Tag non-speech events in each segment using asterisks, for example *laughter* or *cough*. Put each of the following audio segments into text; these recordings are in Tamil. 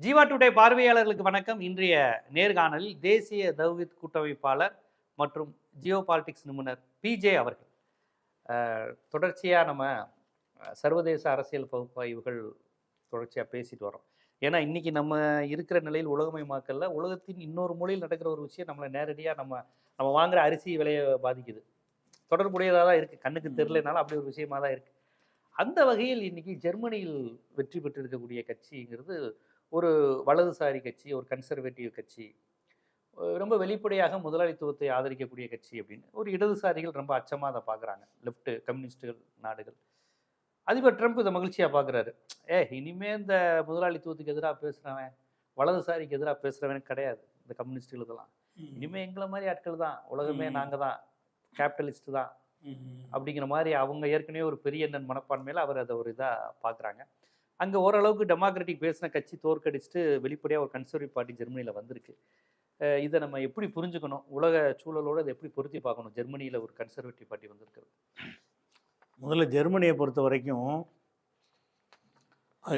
ஜீவா டுடே பார்வையாளர்களுக்கு வணக்கம். இன்றைய நேர்காணலில் தேசிய தௌஹித் கூட்டமைப்பாளர் மற்றும் ஜியோ பாலிடிக்ஸ் நிபுணர் பிஜே அவர்கள். அஹ், தொடர்ச்சியா நம்ம சர்வதேச அரசியல் பகுப்பாய்வுகள் தொடர்ச்சியா பேசிட்டு வரோம் ஏன்னா இன்னைக்கு நம்ம இருக்கிற நிலையில் உலகமயமாக்கல்ல உலகத்தின் இன்னொரு மூலையில் நடக்கிற ஒரு விஷயம் நம்மளை நேரடியா நம்ம நம்ம வாங்குற அரிசி விலையை பாதிக்குது. தொடர்புடையதாக தான் இருக்கு. கண்ணுக்கு தெரியலனாலும் அப்படி ஒரு விஷயமா தான் இருக்கு. அந்த வகையில் இன்னைக்கு ஜெர்மனியில் வெற்றி பெற்றிருக்கக்கூடிய கட்சிங்கிறது ஒரு வலதுசாரி கட்சி ஒரு கன்சர்வேட்டிவ் கட்சி ரொம்ப வெளிப்படையாக முதலாளித்துவத்தை ஆதரிக்கக்கூடிய கட்சி அப்படின்னு ஒரு இடதுசாரிகள் ரொம்ப அச்சமாக அதை பார்க்குறாங்க. லெஃப்ட் கம்யூனிஸ்டுகள் நாடுகள். அதிபர் ட்ரம்ப் இதை மகிழ்ச்சியாக பார்க்குறாரு. ஏ இனிமே இந்த முதலாளித்துவத்துக்கு எதிராக பேசுகிறவன் வலதுசாரிக்கு எதிராக பேசுகிறவன் கிடையாது இந்த கம்யூனிஸ்டுகள் இதெல்லாம் இனிமே எங்களை மாதிரி ஆட்கள் தான் உலகமே. நாங்கள் தான் கேபிட்டலிஸ்ட் தான். அப்படிங்கிற மாதிரி அவங்க ஏற்கனவே ஒரு பெரிய எண்ணன் மனப்பான்மையில் அவர் அதை ஒரு இதாக பார்க்குறாங்க. அங்கே ஓரளவுக்கு டெமோக்ராட்டிக் பேசின கட்சி தோற்கடிச்சிட்டு வெளிப்படையாக ஒரு கன்சர்வேட்டிவ் பார்ட்டி ஜெர்மனியில் வந்திருக்கு. இதை நம்ம எப்படி புரிஞ்சுக்கணும்? உலக சூழலோடு அதை எப்படி பொருத்தி பார்க்கணும்? ஜெர்மனியில் ஒரு கன்சர்வேட்டிவ் பார்ட்டி வந்திருக்கிறது. முதல்ல ஜெர்மனியை பொறுத்த வரைக்கும்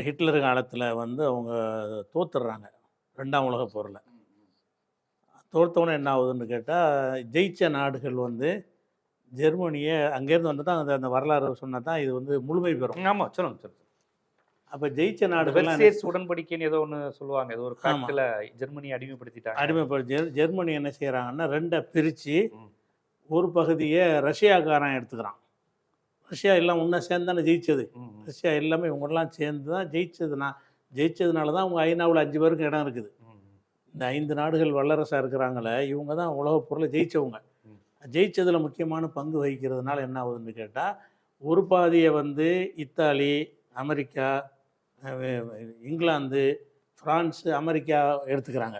ஹிட்லர் காலத்தில் வந்து அவங்க தோத்துடுறாங்க. ரெண்டாம் உலகப் போரில். தோற்றவொன்னே என்ன ஆகுதுன்னு கேட்டால் ஜெயிச்ச நாடுகள் வந்து ஜெர்மனியை அங்கேருந்து வந்து தான் அந்த அந்த வரலாறு சொன்னால் தான் இது வந்து முழுமை பெறும். ஆமாம் சொல்லுங்க சொல்லுங்க. அப்போ ஜெயிச்ச வெல்சேஸ் உடன்படிக்கைன்னு ஏதோ ஒன்று சொல்லுவாங்க ஏதோ ஒரு. ஃபேக்டில் ஜெர்மனியை அடிமைப்படுத்திட்டாங்க அடிமைப்படுத்தி ஜெர்- ஜெர்மனி என்ன செய்கிறாங்கன்னா ரெண்டை பிரித்து. ஒரு பகுதியை ரஷ்யாக்காரன் எடுத்துக்கிறான் ரஷ்யா எல்லாம் ஒன்றா சேர்ந்து தானே ஜெயிச்சது ரஷ்யா எல்லாமே இவங்கெல்லாம் சேர்ந்து தான் ஜெயிச்சதுனா ஜெயிச்சதுனால தான் அவங்க ஐநாவில் அஞ்சு பேருக்கு இடம் இருக்குது. இந்த ஐந்து நாடுகள் வல்லரசாக இருக்கிறாங்களே இவங்க தான் உலகப் பொருளை ஜெயிச்சவங்க ம். ஜெயிச்சதில் முக்கியமான பங்கு வகிக்கிறதுனால என்ன ஆகுதுன்னு கேட்டால் ஒரு பாதியை வந்து Italy America England France America எடுத்துக்கிறாங்க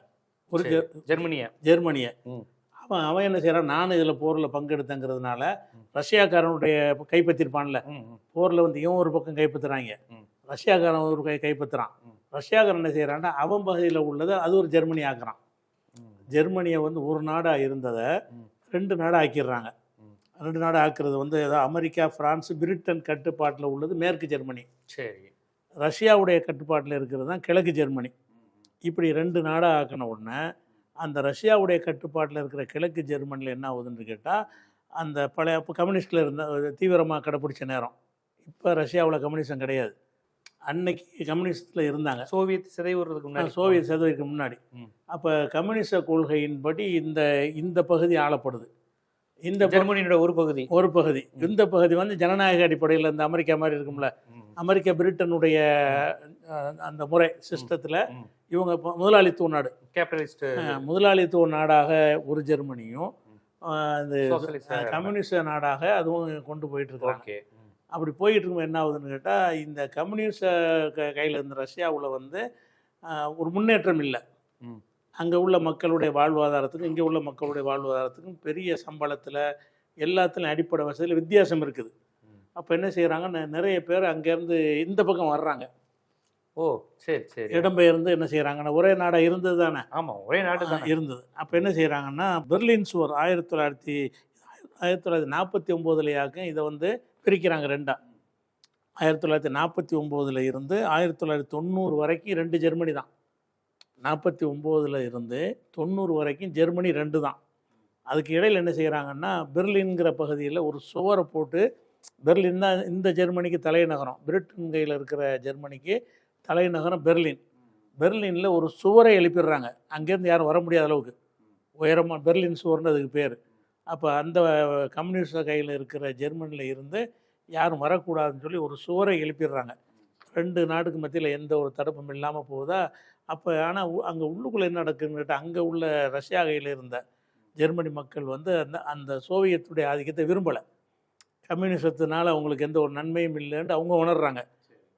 ஒரு ஜெர்மனியை ஜெர்மனியை. அவன் அவன் என்ன செய்கிறான் நானும் இதில் போரில் பங்கெடுத்தங்கிறதுனால. ரஷ்யாக்காரனுடைய கைப்பற்றிருப்பான்ல போரில் வந்து இவன் ஒரு பக்கம் கைப்பற்றுறாங்க. ரஷ்யாக்காரன் ஒரு கை கைப்பற்றுறான் ம். என்ன செய்கிறான்னா அவன் பகுதியில் உள்ளதை அது ஒரு ஜெர்மனி ஆக்குறான். ஜெர்மனியை வந்து ஒரு நாடாக இருந்ததை. ரெண்டு நாடாக ஆக்கிடுறாங்க. ரெண்டு நாடு ஆக்குறது வந்து ஏதோ அமெரிக்கா பிரான்ஸ் பிரிட்டன் கட்டுப்பாட்டில் உள்ளது மேற்கு ஜெர்மனி சரி ரஷ்யாவுடைய கட்டுப்பாட்டில் இருக்கிறது தான் கிழக்கு ஜெர்மனி. இப்படி ரெண்டு நாடாக ஆக்கின உடனே அந்த ரஷ்யாவுடைய கட்டுப்பாட்டில் இருக்கிற கிழக்கு ஜெர்மனியில் என்ன ஆகுதுன்னு கேட்டால் அந்த பழைய இப்போ கம்யூனிஸ்டில் இருந்த தீவிரமாக கடைப்பிடிச்ச நேரம். இப்போ ரஷ்யாவில் கம்யூனிசம் கிடையாது. அன்னைக்கு கம்யூனிஸ்டில் இருந்தாங்க. சோவியத் சிதைவுறதுக்கு முன்னாடி. சோவியத் சதவீதத்துக்கு முன்னாடி. அப்போ கம்யூனிச கொள்கையின்படி இந்த இந்த பகுதி ஆளப்படுது. இந்த ஜெர்மனியோட ஒரு பகுதி. ஒரு பகுதி. இந்த பகுதி வந்து ஜனநாயக அடிப்படையில் இந்த அமெரிக்கா மாதிரி இருக்கும்ல. அமெரிக்கா பிரிட்டனுடைய அந்த முறை சிஸ்டத்தில். இவங்க முதலாளித்துவ நாடு கேபிட்டலிஸ்ட் முதலாளித்துவ நாடாக ஒரு ஜெர்மனியும் இந்த கம்யூனிஸ்ட நாடாக அதுவும் கொண்டு போயிட்டு இருக்காங்க அப்படி போயிட்டு இருக்கும்போது என்ன ஆகுதுன்னு கேட்டால் இந்த கம்யூனிஸ்ட க கையில் இருந்த ரஷ்யாவில் வந்து ஒரு முன்னேற்றம் இல்லை. அங்கே உள்ள மக்களுடைய வாழ்வாதாரத்துக்கும் இங்கே உள்ள மக்களுடைய வாழ்வாதாரத்துக்கும் பெரிய சம்பளத்தில் எல்லாத்துலையும் அடிப்படை வசதியில் வித்தியாசம் இருக்குது. அப்போ என்ன செய்கிறாங்க நிறைய பேர் அங்கேருந்து இந்த பக்கம் வர்றாங்க. ஓ சரி சரி. இடம்பெயர்ந்து என்ன செய்கிறாங்கன்னா ஒரே நாடாக இருந்தது தானே? ஆமா ஒரே நாடு தான். இருந்தது. அப்போ என்ன செய்கிறாங்கன்னா பெர்லின் சுவர் ஆயிரத்தி தொள்ளாயிரத்தி ஆயிரத்தி தொள்ளாயிரத்தி நாற்பத்தி ஒம்போதுலையாக்கும் இதை வந்து பிரிக்கிறாங்க ரெண்டா. ஆயிரத்தி தொள்ளாயிரத்தி நாற்பத்தி ஒம்போதில் இருந்து ஆயிரத்தி தொள்ளாயிரத்தி தொண்ணூறு வரைக்கும் ரெண்டு ஜெர்மனி தான். நாற்பத்தி ஒம்போதில் இருந்து தொண்ணூறு வரைக்கும் ஜெர்மனி ரெண்டு தான். அதுக்கு இடையில் என்ன செய்கிறாங்கன்னா பெர்லின்கிற பகுதியில் ஒரு சுவரை போட்டு பெர்லின் தான் இந்த ஜெர்மனிக்கு தலைநகரம். பிரிட்டன் கையில் இருக்கிற ஜெர்மனிக்கு தலைநகரம் பெர்லின். பெர்லினில் ஒரு சுவரை எழுப்பிடுறாங்க. அங்கேருந்து யாரும் வர முடியாத அளவுக்கு. உயரமாக பெர்லின் சுவர்னு அதுக்கு பேர். அப்போ அந்த கம்யூனிஸ்ட கையில் இருக்கிற ஜெர்மனியில் இருந்து யாரும் வரக்கூடாதுன்னு சொல்லி ஒரு சுவரை எழுப்பிடுறாங்க. ரெண்டு நாடுக்கு மத்தியில் எந்த ஒரு தடுப்பும் இல்லாமல் போகுதா? அப்போ ஆனால் அங்கே உள்ளுக்குள்ளே என்ன நடக்குதுன்னு கேட்டால் அங்கே உள்ள ரஷ்யா கையில் இருந்த ஜெர்மனி மக்கள் வந்து அந்த அந்த சோவியத்துடைய ஆதிக்கத்தை விரும்பலை. கம்யூனிசத்தினால அவங்களுக்கு எந்த ஒரு நன்மையும் இல்லைன்ட்டு அவங்க உணர்றாங்க.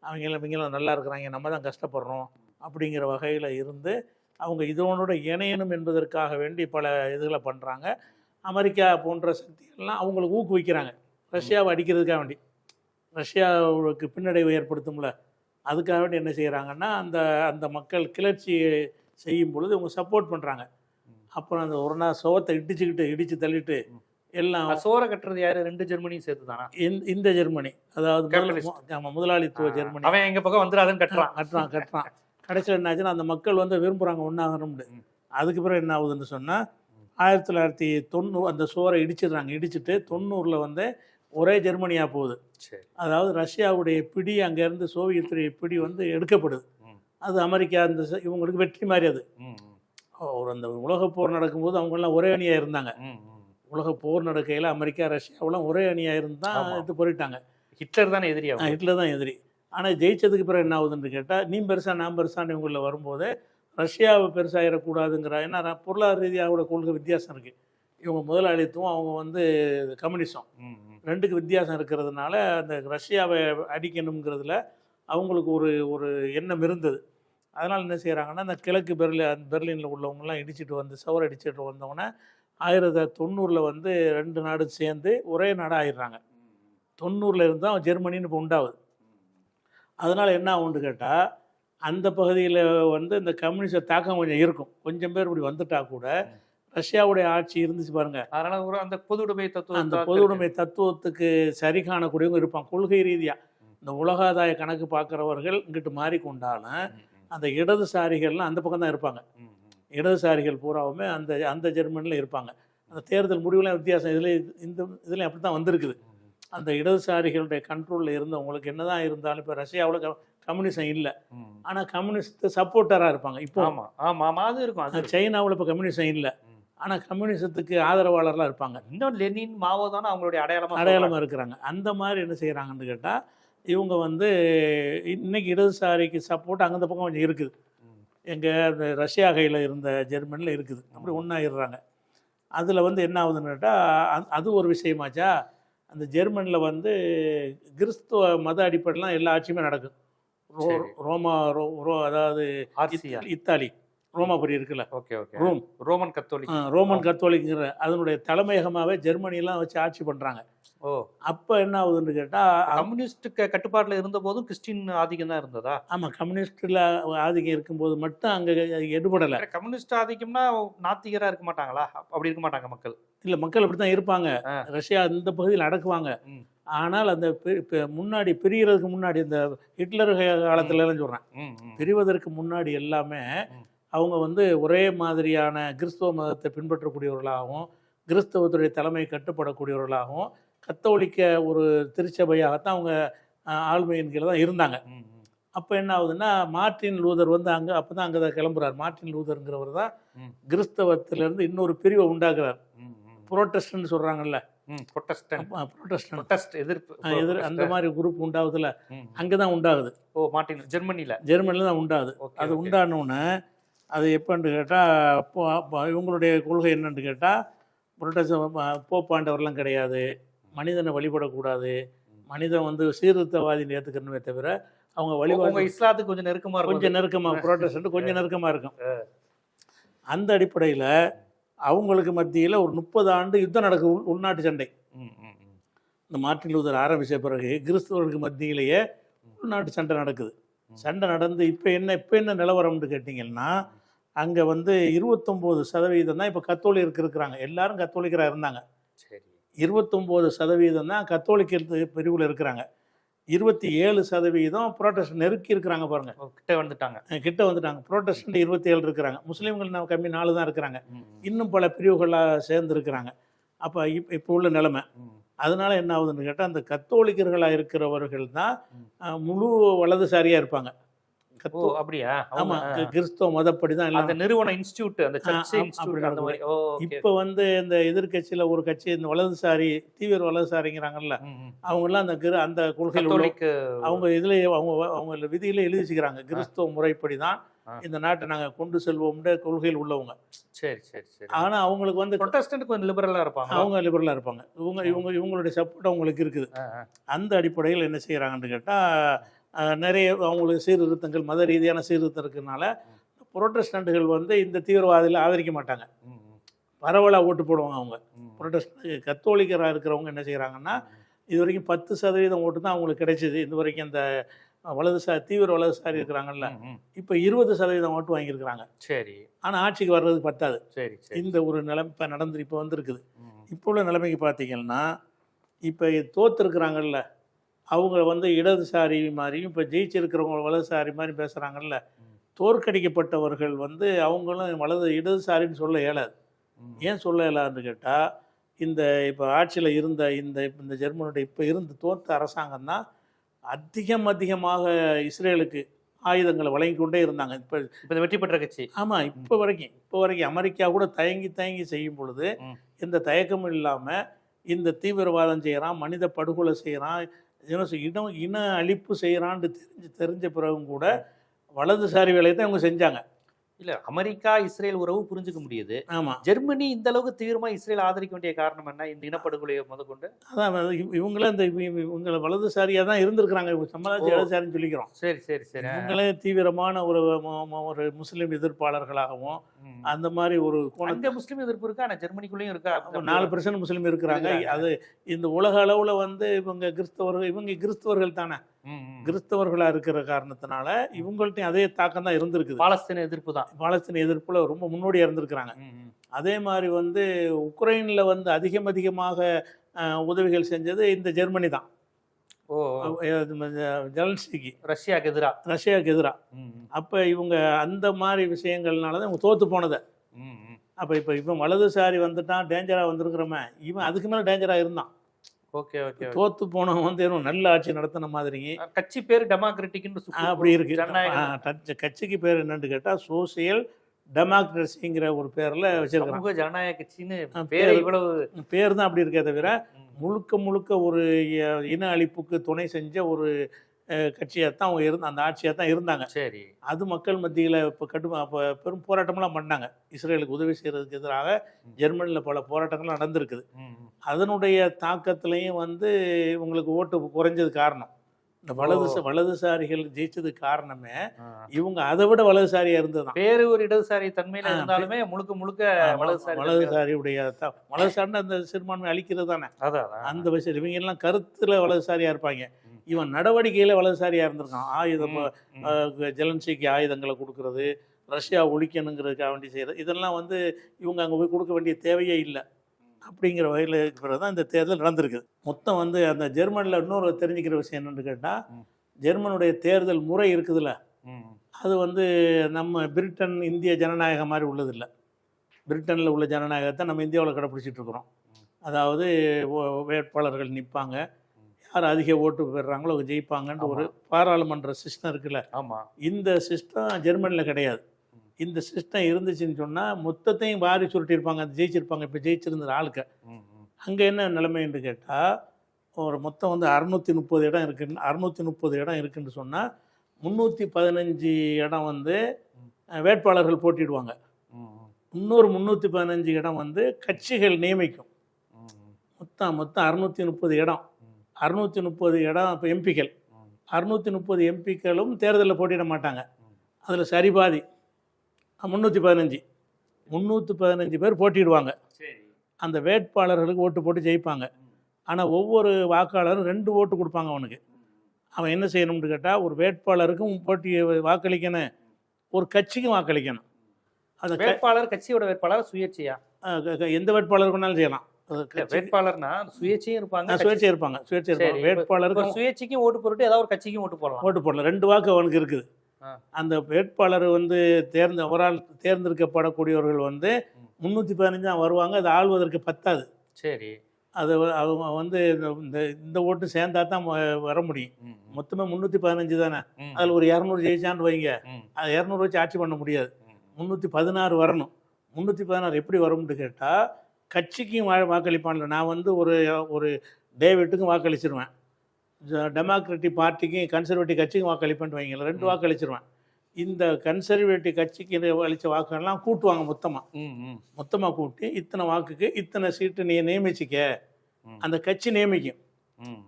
அவங்கள இவங்களும் நல்லா இருக்கிறாங்க நம்ம தான் கஷ்டப்படுறோம் அப்படிங்கிற வகையில் இருந்து அவங்க இதனோட இணையணும் என்பதற்காக வேண்டி பல இதுகளை பண்ணுறாங்க அமெரிக்கா போன்ற சக்திகள்லாம் அவங்களுக்கு ஊக்குவிக்கிறாங்க. ரஷ்யாவை அடிக்கிறதுக்காக வேண்டி. ரஷ்யாவுக்கு பின்னடைவு ஏற்படுத்தும்ல. அதுக்காக வேண்டி என்ன செய்கிறாங்கன்னா அந்த அந்த மக்கள் கிளர்ச்சி செய்யும் பொழுது இவங்க சப்போர்ட் பண்ணுறாங்க அப்புறம் அந்த ஒரு நாள் சோத்தை இடிச்சுக்கிட்டு இடித்து தள்ளிட்டு எல்லாம் சோற கட்டுறது யாரு? ரெண்டு ஜெர்மனியும் சேர்த்து தானா இந்த- இந்த ஜெர்மனி. அதாவது முதல- Capitalist. ஆமா, முதலாளித்துவ ஜெர்மனி. அவன் எங்க பக்கம் வந்துடாதுன்னு கட்டுறான். கட்டுறான் கட்டுறான். கடைசியில் என்ன ஆச்சுன்னா அந்த மக்கள் வந்து விரும்புகிறாங்க ஒன்றாகணும்னு. அதுக்கு பிறகு என்ன ஆகுதுன்னு சொன்னால் ஆயிரத்தி தொள்ளாயிரத்தி தொண்ணூறு அந்த சுவரை இடிச்சிடுறாங்க. இடிச்சிட்டு தொண்ணூறில் வந்து ஒரே ஜெர்மனியாக போகுது. சரி. அதாவது ரஷ்யாவுடைய பிடி அங்கேருந்து சோவியத்துடைய பிடி வந்து எடுக்கப்படுது. அது அமெரிக்கா அந்த ச- இவங்களுக்கு வெற்றி மாதிரி அது. ஒரு அந்த உலகப் போர் நடக்கும்போது அவங்கெல்லாம் ஒரே அணியாக இருந்தாங்க. உலக போர் நடக்கையில் அமெரிக்கா ரஷ்யாவெல்லாம் ஒரே அணியாக இருந்து தான் ஆமா. இது போயிட்டாங்க ஹிட்லர் தானே எதிரியா ஹிட்லர் தான் எதிரி. ஆனால் ஜெயிச்சதுக்கு பிறகு என்ன ஆகுதுன்னு கேட்டால் நீ பெருசா நான் பெருசான்னு இவங்களில் வரும்போது ரஷ்யாவை பெருசாகிடக்கூடாதுங்கிற ஏன்னா பொருளாதார ரீதியாக கொள்கை வித்தியாசம் இருக்குது இவங்க முதலாளித்துவம் அவங்க வந்து கம்யூனிசம். ரெண்டுக்கு வித்தியாசம் இருக்கிறதுனால அந்த ரஷ்யாவை அடிக்கணுங்கிறதுல அவங்களுக்கு ஒரு ஒரு எண்ணம் இருந்தது. அதனால் என்ன செய்கிறாங்கன்னா அந்த கிழக்கு பெர்லின் பெர்லினில் உள்ளவங்கலாம் இடிச்சிட்டு வந்து சவர் அடிச்சிட்டு வந்தவொடனே ஆயிரத்தி தொண்ணூறில் வந்து ரெண்டு நாடு சேர்ந்து ஒரே நாடாக ஆயிடுறாங்க. தொண்ணூறில் இருந்து தான் ஜெர்மனின்னு இப்போ உண்டாகுது. அதனால் என்ன ஆகும்னு கேட்டால் அந்த பகுதியில் வந்து இந்த கம்யூனிஸ்ட் தாக்கம் கொஞ்சம் இருக்கும். கொஞ்சம் பேர் இப்படி வந்துட்டா கூட ரஷ்யாவுடைய ஆட்சி இருந்துச்சு பாருங்க. அதனால ஒரு அந்த பொதுவுடைமை தத்துவம் அந்த பொதுவுடைமை தத்துவத்துக்கு சரி காணக்கூடியவங்க இருப்பாங்க கொள்கை ரீதியாக இந்த உலகாதாய கணக்கு பார்க்குறவர்கள் இங்கிட்டு மாறிக்கொண்டாலும் அந்த இடதுசாரிகள்லாம் அந்த பக்கம் தான் இருப்பாங்க. இடதுசாரிகள் பூராவுமே அந்த அந்த ஜெர்மனியில் இருப்பாங்க. அந்த தேர்தல் முடிவுலாம் வித்தியாசம். இதில் இந்த இதுலேயும் அப்படி தான் வந்திருக்குது. அந்த இடதுசாரிகளுடைய கண்ட்ரோலில் இருந்தவங்களுக்கு என்னதான் இருந்தாலும் இப்போ ரஷ்யாவில் கம்யூனிசம் இல்லை. ஆனால் கம்யூனிஸ்ட் சப்போர்ட்டராக இருப்பாங்க. இப்போ ஆமா ஆமா ஆமா அது இருக்கும் அது. சைனாவில் இப்போ கம்யூனிசம் இல்லை. ஆனால் கம்யூனிசத்துக்கு ஆதரவாளர்லாம் இருப்பாங்க. இன்னும் லெனின் மாவோ தானே அவங்களுடைய அடையாளமா அடையாளமாக இருக்கிறாங்க. அந்த மாதிரி என்ன செய்கிறாங்கன்னு கேட்டால் இவங்க வந்து இன்னைக்கு இடதுசாரிக்கு சப்போர்ட் அங்கே பக்கம் கொஞ்சம் இருக்குது. எங்கள் ரஷ்யா கையில் இருந்த ஜெர்மனியில் இருக்குது. அப்படி ஒன்றாயிடுறாங்க அதில் வந்து என்ன ஆகுதுன்னு கேட்டால் அது ஒரு விஷயமாச்சா? அந்த ஜெர்மனியில் வந்து கிறிஸ்துவ மத அடிப்படையிலாம் எல்லா ஆட்சியுமே நடக்கும். ரோ. ரோமா ரோ ரோ அதாவது இத்தாலி. ரோமாபுரி இருக்குல்ல? Okay okay. Rome. Roman Catholic. Roman கத்தோலிக்குங்கிற அதனுடைய தலைமையகமாகவே ஜெர்மனியெல்லாம் வச்சு ஆட்சி பண்ணுறாங்க ஓ. அப்போ என்ன ஆகுதுன்னு கேட்டால் கம்யூனிஸ்ட் கட்டுப்பாட்டுல இருந்த போதும் கிறிஸ்டின் ஆதிக்கம் தான் இருந்ததா? ஆமாம் கம்யூனிஸ்டில் ஆதிக்கம் இருக்கும்போது மட்டும் அங்கே எடுபடலை. கம்யூனிஸ்ட் ஆதிக்கம்னா நாத்திகரா இருக்க மாட்டாங்களா? அப்படி இருக்க மாட்டாங்க மக்கள். இல்லை மக்கள் அப்படி தான் இருப்பாங்க. ரஷ்யா இந்த பகுதியில் அடக்குவாங்க. ஆனால் அந்த முன்னாடி பிரியறதுக்கு முன்னாடி இந்த ஹிட்லர் காலத்துலலாம் சொல்கிறேன். பிரிவதற்கு முன்னாடி எல்லாமே. அவங்க வந்து ஒரே மாதிரியான கிறிஸ்துவ மதத்தை பின்பற்றக்கூடியவர்களாகவும் கிறிஸ்தவத்துடைய தலைமை கட்டுப்படக்கூடியவர்களாகவும் கத்தோலிக்க ஒரு திருச்சபையாகத்தான் அவங்க ஆளுமையின் கீழே தான் இருந்தாங்க. அப்போ என்ன ஆகுதுன்னா மார்ட்டின் லூதர் வந்து அங்கே அப்போ தான் அங்கே தான் கிளம்புறார் மார்ட்டின் லூதருங்கிறவர் தான். கிறிஸ்தவத்திலேருந்து இன்னொரு பிரிவை ம். புரோட்டஸ்டன்ட் சொல்கிறாங்கல்ல எதிர்ப்பு எதிர் அந்த மாதிரி குரூப் உண்டாகுதுல. அங்கே தான் உண்டாகுது ஓ மார்ட்டின் ஜெர்மனில ஜெர்மனியில் தான் உண்டாகுது அது ஓகே. அது எப்போன்னு கேட்டால் இவங்களுடைய கொள்கை என்னன்னு கேட்டால் புரட்டஸ் போப்பாண்டவர்லாம் கிடையாது. மனிதனை வழிபடக்கூடாது. மனிதன் வந்து சீர்திருத்தவாதின்னு ஏற்றுக்கணுமே தவிர அவங்க வழிபாடு இஸ்லாத்துக்கு கொஞ்சம் நெருக்கமா இருக்கும். கொஞ்சம் நெருக்கமாக *laughs* புரோட்டஸ்டன்ட் கொஞ்சம் *laughs* நெருக்கமாக இருக்கும். அந்த அடிப்படையில் அவங்களுக்கு மத்தியில் ஒரு முப்பது ஆண்டு யுத்தம் நடக்குது உள்- உள்நாட்டு சண்டை. இந்த மார்ட்டின் லூதர் ஆரம்பித்த பிறகு கிறிஸ்தவர்களுக்கு மத்தியிலேயே உள்நாட்டு சண்டை நடக்குது. சண்டை நடந்து இப்போ என்ன இப்போ என்ன நிலவரம்னு கேட்டிங்கன்னா அங்கே வந்து இருபத்தொம்போது சதவீதம் தான் இப்போ கத்தோலிக்கருக்கு இருக்கிறாங்க. எல்லாரும் கத்தோலிக்கராக இருந்தாங்க. சரி. இருபத்தொம்போது சதவீதம் தான் கத்தோலிக்க பிரிவில் இருக்கிறாங்க. இருபத்தி ஏழு சதவீதம் புரோட்டஸ்ட் நெருக்கி இருக்கிறாங்க பாருங்க. கிட்ட வந்துட்டாங்க. கிட்ட வந்துட்டாங்க. புரோட்டஸ்டன்ட் இருபத்தி ஏழு இருக்கிறாங்க. முஸ்லீம்கள் நம்ம கம்மி நாலு தான் இருக்கிறாங்க. இன்னும் பல பிரிவுகளாக சேர்ந்து இருக்கிறாங்க. அப்போ இப் இப்போ உள்ள நிலைமை. அதனால என்ன ஆகுதுன்னு கேட்டால் அந்த கத்தோலிக்கர்களாக இருக்கிறவர்கள் தான் முழு வலதுசாரியாக இருப்பாங்க. கத்தோ அப்படியா? ஆமா அவங்க, கிறிஸ்தவ மதப்படி தான் அந்த நிறுவன இன்ஸ்டிடியூட் அந்த ஆ, சர்ச் ஆம், இன்ஸ்டிடியூட் அப்படி அந்த மாதிரி. Oh okay. இப்போ வந்து இந்த எதிர்க்கட்சியில் ஒரு கட்சி இந்த வலதுசாரி தீவிர வலதுசாரிங்கிறாங்கல்ல. அவங்கெல்லாம் அந்த கிரு அந்த கொள்கையில் அவங்க இதில் அவங்க அவங்க விதியில எழுதி வச்சுக்கிறாங்க. கிறிஸ்தவ முறைப்படி தான். இந்த நாட்டை நாங்கள் கொண்டு செல்வோம்ன்ற கொள்கையில் உள்ளவங்க. சரி சரி சரி. ஆனால் அவங்களுக்கு வந்து ப்ரொட்டஸ்டன்ட் கொஞ்சம் லிபரலா இருப்பாங்க அவங்க லிபரலாக இருப்பாங்க. இவங்க இவங்க இவங்களுடைய சப்போர்ட் அவங்களுக்கு இருக்குது. அந்த அடிப்படையில் என்ன செய்கிறாங்கன்னு கேட்டால் நிறைய அவங்களுக்கு சீர்திருத்தங்கள் மத ரீதியான சீர்திருத்தம் இருக்கிறதுனால புரோட்டஸ்டண்ட்டுகள் வந்து இந்த தீவிரவாதிகளை ஆதரிக்க மாட்டாங்க. பரவலாக ஓட்டு போடுவாங்க அவங்க. ம். புரோட்டஸ்ட் கத்தோலிக்கராக இருக்கிறவங்க என்ன செய்கிறாங்கன்னா இது வரைக்கும் பத்து சதவீதம் ஓட்டு தான் அவங்களுக்கு கிடைச்சிது. இது வரைக்கும் இந்த வலதுசாரி தீவிர வலதுசாரி இருக்கிறாங்கல்ல. இப்போ இருபது சதவீதம் ஓட்டு வாங்கியிருக்கிறாங்க. சரி. ஆனால் ஆட்சிக்கு வர்றதுக்கு பத்தாது. சரி சரி. இந்த ஒரு நிலைமை இப்போ நடந்து இப்போ வந்திருக்குது. இப்போ உள்ள நிலைமைக்கு பார்த்தீங்கன்னா இப்போ தோத்துருக்குறாங்கல்ல. அவங்க வந்து இடதுசாரி மாதிரியும் இப்போ ஜெயிச்சிருக்கிறவங்க வலதுசாரி மாதிரி பேசுகிறாங்கல்ல தோற்கடிக்கப்பட்டவர்கள் வந்து அவங்களும் வலது இடதுசாரின்னு சொல்ல இயலாது. ஏன் சொல்ல இயலாதுன்னு கேட்டால் இந்த இப்போ ஆட்சியில் இருந்த இந்த இந்த ஜெர்மனுடைய இப்போ இருந்து தோற்ற அரசாங்கம் தான் அதிகம் அதிகமாக இஸ்ரேலுக்கு ஆயுதங்களை வழங்கி கொண்டே இருந்தாங்க. இப்போ இப்ப வெற்றி பெற்ற கட்சி. ஆமாம் இப்போ வரைக்கும் இப்போ வரைக்கும் அமெரிக்கா கூட தயங்கி தயங்கி செய்யும் பொழுது. எந்த தயக்கமும் இல்லாமல் இந்த தீவிரவாதம் செய்கிறான் மனித படுகொலை செய்கிறான் இனம் இன அழிப்பு செய்கிறான்னு தெரிஞ்சு தெரிஞ்ச பிறகும் கூட வலதுசாரி வேலையை தான் இவங்க செஞ்சாங்க. இல்ல அமெரிக்கா இஸ்ரேல் உறவு புரிஞ்சுக்க முடியுது. ஆமாம் ஜெர்மனி இந்த அளவுக்கு தீவிரமா இஸ்ரேல் ஆதரிக்க வேண்டிய காரணம் என்ன? இந்த இனப்படுகொலையை முதற்கொண்டு? அதான் அது இவ- இவங்களே இந்த இவ- இவ- இவங்க வலதுசாரியாக தான் இருந்திருக்கிறாங்க. இவங்க ஓ. இடதுசாரின்னு சொல்லிக்கிறோம். சரி சரி சரி. இவங்களே தீவிரமான ஒரு ஒரு முஸ்லீம் எதிர்ப்பாளர்களாகவும். அந்த மாதிரி ஒரு கோண அங்க முஸ்லீம் எதிர்ப்பு இருக்கா? ஆனா ஜெர்மனிக்குள்ளேயும் இருக்கா? நாலு பெர்சன்ட் முஸ்லீம் இருக்கிறாங்க. அது இந்த உலக அளவில் வந்து இவங்க கிறிஸ்தவர்கள் இவங்க கிறிஸ்தவர்கள் தானே. கிறிஸ்தவர்களாக இருக்கிற காரணத்தினால இவங்கள்ட்டையும் அதே தாக்கம் தான் இருந்திருக்குது. பாலஸ்தீன எதிர்ப்பு தான். பாலஸ்தீன எதிர்ப்பில் ரொம்ப முன்னோடியாக இருந்திருக்கிறாங்க. அதே மாதிரி வந்து உக்ரைனில் வந்து அதிகம் அதிகமாக உதவிகள் செஞ்சது இந்த ஜெர்மனி தான். ஓ. எதிரா? ரஷ்யாவுக்கு எதிராக ம், ம். அப்போ இவங்க அந்த மாதிரி விஷயங்கள்னால தான் இவங்க தோற்று போனதை. அப்போ இப்போ இப்போ வலதுசாரி வந்துட்டான் டேஞ்சராக வந்திருக்கிறவன் இவன் அதுக்கு மேலே டேஞ்சராக இருந்தான். Okay okay. தோத்து போனவன் வந்து ஏதோ நல்ல ஆட்சி நடத்தின மாதிரி கட்சி பேரு டெமோக்ராட்டிக்னு அப்படி இருக்கு. கட்சிக்கு பேர் என்னன்னு கேட்டால் சோசியல் டெமோக்ரஸிங்கிற ஒரு பேரில் வச்சிருக்கிறான் சமூக ஜனநாயக கட்சின்னு பேரை இவ்வளவு பேர் தான் அப்படி இருக்கே தவிர முழுக்க முழுக்க ஒரு இன அழிப்புக்கு துணை செஞ்ச ஒரு கட்சியாக தான் அவங்க இருந்த அந்த ஆட்சியாக தான் இருந்தாங்க. சரி. அது மக்கள் மத்தியில் இப்போ கடும் அப்போ பெரும் போராட்டம்லாம் பண்ணாங்க. இஸ்ரேலுக்கு உதவி செய்கிறதுக்கு எதிராக ஜெர்மனியில் பல போராட்டங்கள்லாம் நடந்திருக்குது. அதனுடைய தாக்கத்துலேயும் வந்து இவங்களுக்கு ஓட்டு குறைஞ்சது காரணம். இந்த வலதுச வலதுசாரிகள் ஜெயிச்சது காரணமே. இவங்க அதை விட வலதுசாரியாக இருந்தது பேரு ஒரு இடதுசாரி தன்மையில இருந்தாலுமே முழுக்க முழுக்க வலதுசாரி வலதுசாரியுடைய வலதுசாரின்னு அந்த சிறுபான்மை அழிக்கிறது தானே. அந்த விஷயம் இவங்க எல்லாம் கருத்துல வலதுசாரியா இருப்பாங்க. இவன் நடவடிக்கையில வலதுசாரியா இருந்திருக்கான். ஆயுதம் ஜெலன்சிக்கு ஆயுதங்களை கொடுக்கறது ரஷ்யா ஒழிக்கணுங்கிறதுக்காக வேண்டி செய்யறது. இதெல்லாம் வந்து இவங்க அங்கே போய் கொடுக்க வேண்டிய தேவையே இல்லை. அப்படிங்கிற வகையில் இருக்கிறது தான் இந்த தேர்தல் நடந்திருக்குது மொத்தம் வந்து அந்த ஜெர்மனியில் இன்னொரு தெரிஞ்சுக்கிற விஷயம் என்னன்னு கேட்டால். ஜெர்மனுடைய தேர்தல் முறை இருக்குதுல்ல. அது வந்து நம்ம பிரிட்டன் இந்திய ஜனநாயகம் மாதிரி உள்ளதில்லை. பிரிட்டனில் உள்ள ஜனநாயகத்தை நம்ம இந்தியாவில் கடைப்பிடிச்சிட்டு இருக்கிறோம். அதாவது வேட்பாளர்கள் நிற்பாங்க யார் அதிக ஓட்டு பெறுறாங்களோ அவங்க ஜெயிப்பாங்கன்ற ஒரு பாராளுமன்ற சிஸ்டம் இருக்குல்ல. ஆமா. இந்த சிஸ்டம் ஜெர்மனியில் கிடையாது. இந்த சிஸ்டம் இருந்துச்சுன்னு சொன்னால் மொத்தத்தையும் வாரி சுருட்டியிருப்பாங்க அது ஜெயிச்சிருப்பாங்க இப்போ ஜெயிச்சிருந்த ஆளுக்க. அங்கே என்ன நிலைமைன்னு கேட்டால் ஒரு மொத்தம் வந்து அறுநூற்றி முப்பது இடம் இருக்குன்னு அறுநூற்றி முப்பது இடம் இருக்குன்னு சொன்னால் முந்நூற்றி பதினஞ்சு இடம் வந்து வேட்பாளர்கள் போட்டிடுவாங்க. இன்னொரு முந்நூற்றி பதினஞ்சு இடம் வந்து கட்சிகள் நியமிக்கும். மொத்தம் மொத்தம் அறுநூற்றி முப்பது இடம். அறுநூற்றி முப்பது இடம் இப்போ எம்பிக்கள். அறுநூற்றி முப்பது எம்பிக்களும் தேர்தலில் போட்டியிட மாட்டாங்க. அதில் சரிபாதி முந்நூற்றி பதினஞ்சு. முந்நூற்றி பதினஞ்சு பேர் போட்டியிடுவாங்க. சரி. அந்த வேட்பாளர்களுக்கு ஓட்டு போட்டு ஜெயிப்பாங்க. ஆனால் ஒவ்வொரு வாக்காளரும் ரெண்டு ஓட்டு கொடுப்பாங்க அவனுக்கு. அவன் என்ன செய்யணும்னு கேட்டால் ஒரு வேட்பாளருக்கும் போட்டி வாக்களிக்கணும். ஒரு கட்சிக்கும் வாக்களிக்கணும். அந்த வேட்பாளர் கட்சியோட வேட்பாளர் சுயேட்சையா? எந்த வேட்பாளருக்கு வேணாலும் செய்யலாம். வேட்பாளர்னா சுயேட்சையும் இருப்பாங்க சுயேட்சை இருப்பாங்க சுயேட்சை இருப்பாங்க. வேட்பாளருக்கும் சுயேட்சைக்கும் ஓட்டு போட்டு ஏதாவது ஒரு கட்சிக்கும் ஓட்டு போடலாம். ஓட்டு போடலாம். ரெண்டு வாக்கு அவனுக்கு இருக்குது. அந்த வேட்பாளர் வந்து தேர்ந்த அவரால் தேர்ந்தெடுக்கப்படக்கூடியவர்கள் வந்து. முந்நூற்றி பதினஞ்சு தான் வருவாங்க. அது ஆள்வதற்கு பத்தாது. சரி. அது அவங்க வந்து இந்த- இந்த ஓட்டு சேர்ந்தா தான் வர முடியும். மொத்தமே முந்நூற்றி பதினஞ்சு தானே? அதில் ஒரு இரநூறு ஜெயிச்சான்னு வைங்க. அது இரநூறு வச்சு ஆட்சி பண்ண முடியாது. முந்நூற்றி பதினாறு வரணும். முந்நூற்றி பதினாறு எப்படி வரும்னு கேட்டால் கட்சிக்கும் வா வாக்களிப்பான்ல. நான் வந்து ஒரு ஒரு டேவிட்டுக்கும் வாக்களிச்சிருவேன். டெமோக்ராட்டிக் பார்ட்டிக்கும் கன்சர்வேட்டிவ் கட்சிக்கும் வாக்களிப்பேன்ட்டு வைங்களேன். ரெண்டு. வாக்களிச்சிருவேன். இந்த கன்சர்வேட்டிவ் கட்சிக்கு அளித்த வாக்கெல்லாம் கூட்டுவாங்க மொத்தமாக மொத்தமாக கூட்டி இத்தனை வாக்குக்கு இத்தனை சீட்டு நீ நியமிச்சிக்க. அந்த கட்சி நியமிக்கும்.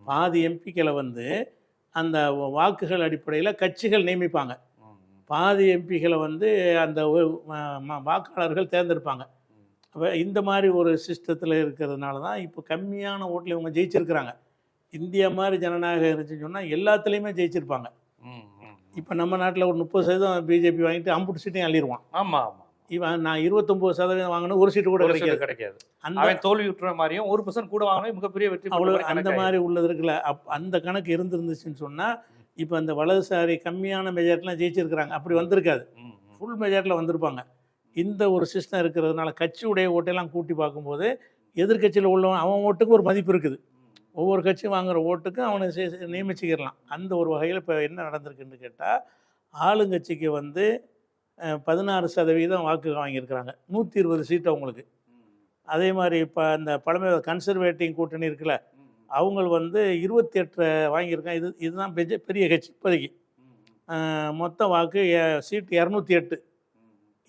பாதி எம்பிக்களை வந்து அந்த வாக்குகள் அடிப்படையில் கட்சிகள் நியமிப்பாங்க. பாதி எம்பிகளை வந்து அந்த வாக்காளர்கள் தேர்ந்தெடுப்பாங்க. அப்போ இந்த மாதிரி ஒரு சிஸ்டத்தில் இருக்கிறதுனால தான் இப்போ கம்மியான ஓட்டில் இவங்க ஜெயிச்சிருக்கிறாங்க. இந்தியா மாதிரி ஜனநாயகம் இருந்துச்சுன்னு சொன்னால் எல்லாத்துலேயுமே ஜெயிச்சிருப்பாங்க. இப்போ நம்ம நாட்டில் ஒரு முப்பது சதவீதம் பிஜேபி வாங்கிட்டு அம்புட்டு சீட்டையும் அள்ளிடுவான் ஆமா ஆமா. இவன் நான் இருபத்தொம்போது சதவீதம் வாங்கினா ஒரு சீட்டு கூட கிடைக்காது. கிடைக்காது. அந்த தோல்வி விட்டுற மாதிரியும் ஒரு பர்சன்ட் கூட வாங்கினா மிகப்பெரிய வெற்றி அவ்வளோ அந்த. மாதிரி உள்ளது இருக்குல்ல அப் அந்த கணக்கு இருந்திருந்துச்சுன்னு சொன்னால் இப்போ இந்த வலதுசாரி கம்மியான மெஜாரிட்டிலாம் ஜெயிச்சிருக்கிறாங்க. அப்படி வந்திருக்காது. ஃபுல் மெஜாரிட்டியில் வந்திருப்பாங்க. இந்த ஒரு சிஸ்டம் இருக்கிறதுனால கட்சியுடைய ஓட்டையெல்லாம் கூட்டி பார்க்கும்போது எதிர்க்கட்சியில் உள்ளவன் அவன் ஓட்டுக்கு ஒரு மதிப்பு இருக்குது. ஒவ்வொரு கட்சியும் வாங்குற ஓட்டுக்கும் அவனை சே- நியமிச்சுக்கிடலாம் அந்த ஒரு வகையில் இப்போ என்ன நடந்திருக்குன்னு கேட்டால் ஆளுங்கட்சிக்கு வந்து பதினாறு சதவீதம் வாக்கு வாங்கியிருக்கிறாங்க. நூற்றி இருபது சீட்டு அவங்களுக்கு. அதே மாதிரி இப்போ அந்த பழமை கன்சர்வேட்டிங் கூட்டணி இருக்குல்ல அவங்க வந்து இருபத்தி எட்டு வாங்கியிருக்காங்க. இது இதுதான் பெரிய பெரிய கட்சி இப்போதைக்கு. மொத்த வாக்கு சீட்டு இரநூத்தி எட்டு.